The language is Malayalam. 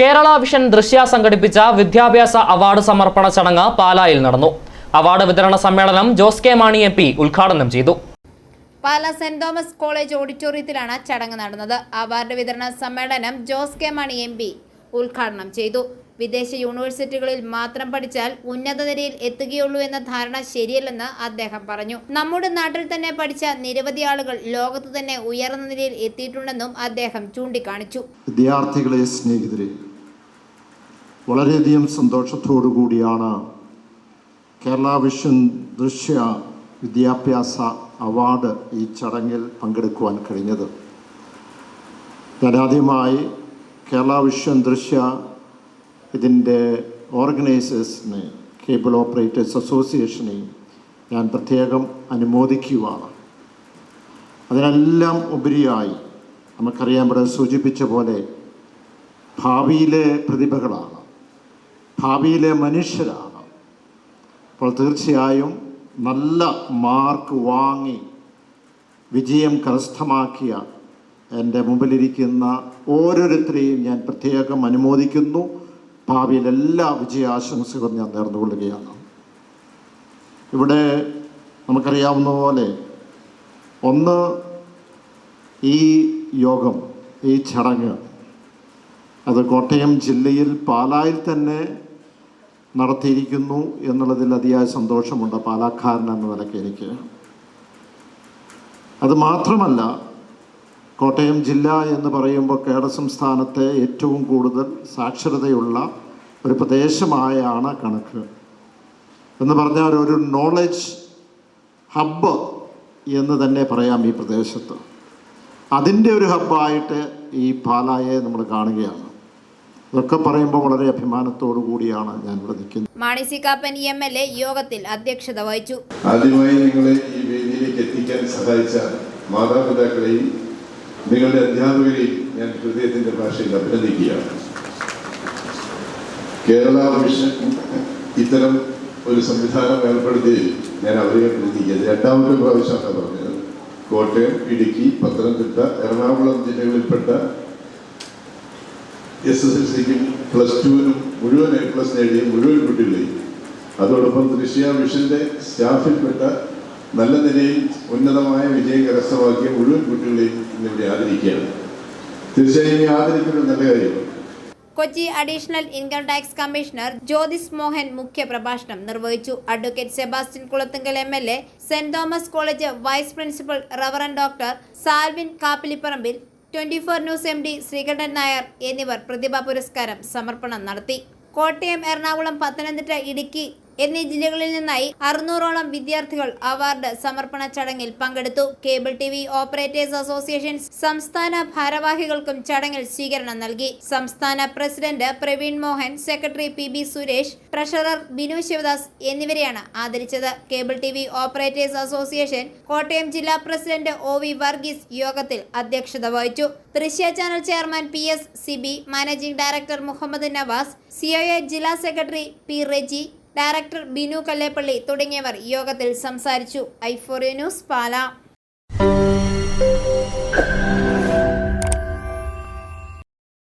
കേരള വിഷൻ ദൃശ്യ സംഘടിപ്പിച്ച വിദ്യാഭ്യാസ അവാർഡ് സമർപ്പണ ചടങ്ങ് പാലായിൽ നടന്നു. അവാർഡ് വിതരണ സമ്മേളനം Jose K Mani M P ഉദ്ഘാടനം ചെയ്തു. പാല സെന്റ് തോമസ് കോളേജ് ഓഡിറ്റോറിയത്തിലാണ് ചടങ്ങ് നടന്നത്. അവാർഡ് വിതരണ സമ്മേളനം Jose K Mani M P ഉദ്ഘാടനം ചെയ്തു. വിദേശ യൂണിവേഴ്സിറ്റികളിൽ മാത്രം പഠിച്ചാൽ ഉന്നത നിലയിൽ എത്തുകയുള്ളൂ എന്ന ധാരണ ശരിയല്ലെന്ന് അദ്ദേഹം പറഞ്ഞു. നമ്മുടെ നാട്ടിൽ തന്നെ പഠിച്ച നിരവധി ആളുകൾ ലോകത്ത് തന്നെ ഉയർന്ന നിലയിൽ എത്തിയിട്ടുണ്ടെന്നും അദ്ദേഹം ചൂണ്ടിക്കാണിച്ചു. വിദ്യാർത്ഥികളെ സ്നേഹിതരെ വളരെയധികം സന്തോഷത്തോടു കൂടിയാണ് കേരള വിഷൻ ദൃശ്യ വിദ്യാഭ്യാസ അവാർഡ് ഈ ചടങ്ങിൽ പങ്കെടുക്കുവാൻ കഴിഞ്ഞത്. ഞാൻ ആദ്യമായി കേരള വിഷൻ ദൃശ്യ ഇതിന്റെ ഓർഗനൈസേഴ്സിനെ കേബിൾ ഓപ്പറേറ്റേഴ്സ് അസോസിയേഷനെയും ഞാൻ പ്രത്യേകം അനുമോദിക്കുകയാണ്. അതിനെല്ലാം ഉപരിയായി നമുക്കറിയാൻ ഇവിടെ സൂചിപ്പിച്ച പോലെ ഭാവിയിലെ പ്രതിഭകളാണ് ഭാവിയിലെ മനുഷ്യരാണ്. അപ്പോൾ തീർച്ചയായും നല്ല മാർക്ക് വാങ്ങി വിജയം കരസ്ഥമാക്കിയ എന്റെ മുമ്പിലിരിക്കുന്ന ഓരോരുത്തരെയും ഞാൻ പ്രത്യേകം അനുമോദിക്കുന്നു. ഭാവിയിൽ എല്ലാ വിജയാശംസകളും ഞാൻ നേർന്നുകൊള്ളുകയാണ്. ഇവിടെ നമുക്കറിയാവുന്ന പോലെ ഒന്ന് ഈ യോഗം ഈ ചടങ്ങ് അത് കോട്ടയം ജില്ലയിൽ പാലായിൽ തന്നെ നടത്തിയിരിക്കുന്നു എന്നുള്ളതിൽ അതിയായ സന്തോഷമുണ്ട് പാലക്കാരൻ എന്ന നിലയ്ക്ക് എനിക്ക്. അത് മാത്രമല്ല കോട്ടയം ജില്ല എന്ന് പറയുമ്പോൾ കേരള സംസ്ഥാനത്തെ ഏറ്റവും കൂടുതൽ സാക്ഷരതയുള്ള ഒരു പ്രദേശമായാണ് കണക്ക്. എന്ന് പറഞ്ഞാൽ ഒരു നോളജ് ഹബ്ബ് എന്ന് തന്നെ പറയാം ഈ പ്രദേശത്ത്. അതിന്റെ ഒരു ഹബ്ബായിട്ട് ഈ പാലായെ നമ്മൾ കാണുകയാണ്. ഇതൊക്കെ പറയുമ്പോൾ വളരെ അഭിമാനത്തോടു കൂടിയാണ് ഞാൻ ഇവിടെ നിൽക്കുന്നത്. Mani C Kappan M L A യോഗത്തിൽ അധ്യക്ഷത വഹിച്ചു. ആദ്യമായി നിങ്ങളെ ഈ വേദിയിലേക്ക് എത്തിക്കാൻ സഹായിച്ച മാതാപിതാക്കളെയും നിങ്ങളുടെ അധ്യാപകരെയും ഞാൻ ഹൃദയത്തിന്റെ ഭാഷയിൽ അഭിനന്ദിക്കുകയാണ്. കേരള മിഷൻ ഇത്തരം ഒരു സംവിധാനം ഏർപ്പെടുത്തി ഞാൻ അവരെ അഭിനന്ദിക്കുക രണ്ടാമത്തെ പ്രാവശ്യമാണ് പറഞ്ഞത്. കോട്ടയം ഇടുക്കി പത്തനംതിട്ട എറണാകുളം ജില്ലകളിൽപ്പെട്ട എസ് എസ് എൽ സിക്കും പ്ലസ് ടുവിനും മുഴുവൻ എ പ്ലസ് നേടിയ മുഴുവൻ കുട്ടികളെയും. അതോടൊപ്പം ദൃശ്യ മിഷന്റെ സ്റ്റാഫിൽപ്പെട്ട നല്ല നിലയിൽ ഉന്നതമായ വിജയം കരസ്ഥമാക്കിയ മുഴുവൻ കുട്ടികളെയും ഇന്നിവിടെ ആദരിക്കുകയാണ്. തീർച്ചയായും ഈ ആദരിക്കുന്നത് നല്ല കാര്യമാണ് Kochi additional income tax commissioner Jyothis Mohan മുഖ്യ പ്രഭാഷണം നിർവഹിച്ചു. Advocate Sebastian Kulathungal M L A saint Thomas college vice principal reverend doctor Salvin Kappilipparambil twenty four news M D Sreekandan Nair എന്നിവർ പ്രതിഭാ പുരസ്കാരം സമർപ്പണം നടത്തി. കോട്ടയം എറണാകുളം പത്തനംതിട്ട ഇടുക്കി എന്നീ ജില്ലകളിൽ നിന്നായി അറുന്നൂറോളം വിദ്യാർത്ഥികൾ അവാർഡ് സമർപ്പണ ചടങ്ങിൽ പങ്കെടുത്തു. Cable T V operators association സംസ്ഥാന ഭാരവാഹികൾക്കും ചടങ്ങിൽ സ്വീകരണം നൽകി. സംസ്ഥാന president Praveen Mohan secretary P B Suresh treasurer Binu Sivadas എന്നിവരെയാണ് ആദരിച്ചത്. Cable T V operators association Kottayam ജില്ലാ പ്രസിഡന്റ് ഒ വി വർഗീസ് യോഗത്തിൽ അധ്യക്ഷത വഹിച്ചു. Drishya channel chairman P S Sibi managing director Muhammad Nawas COA ജില്ലാ secretary P Reji director Binu Kallepally തുടങ്ങിയവർ യോഗത്തിൽ സംസാരിച്ചു. ഐഫോറിയ ന്യൂസ് പാല.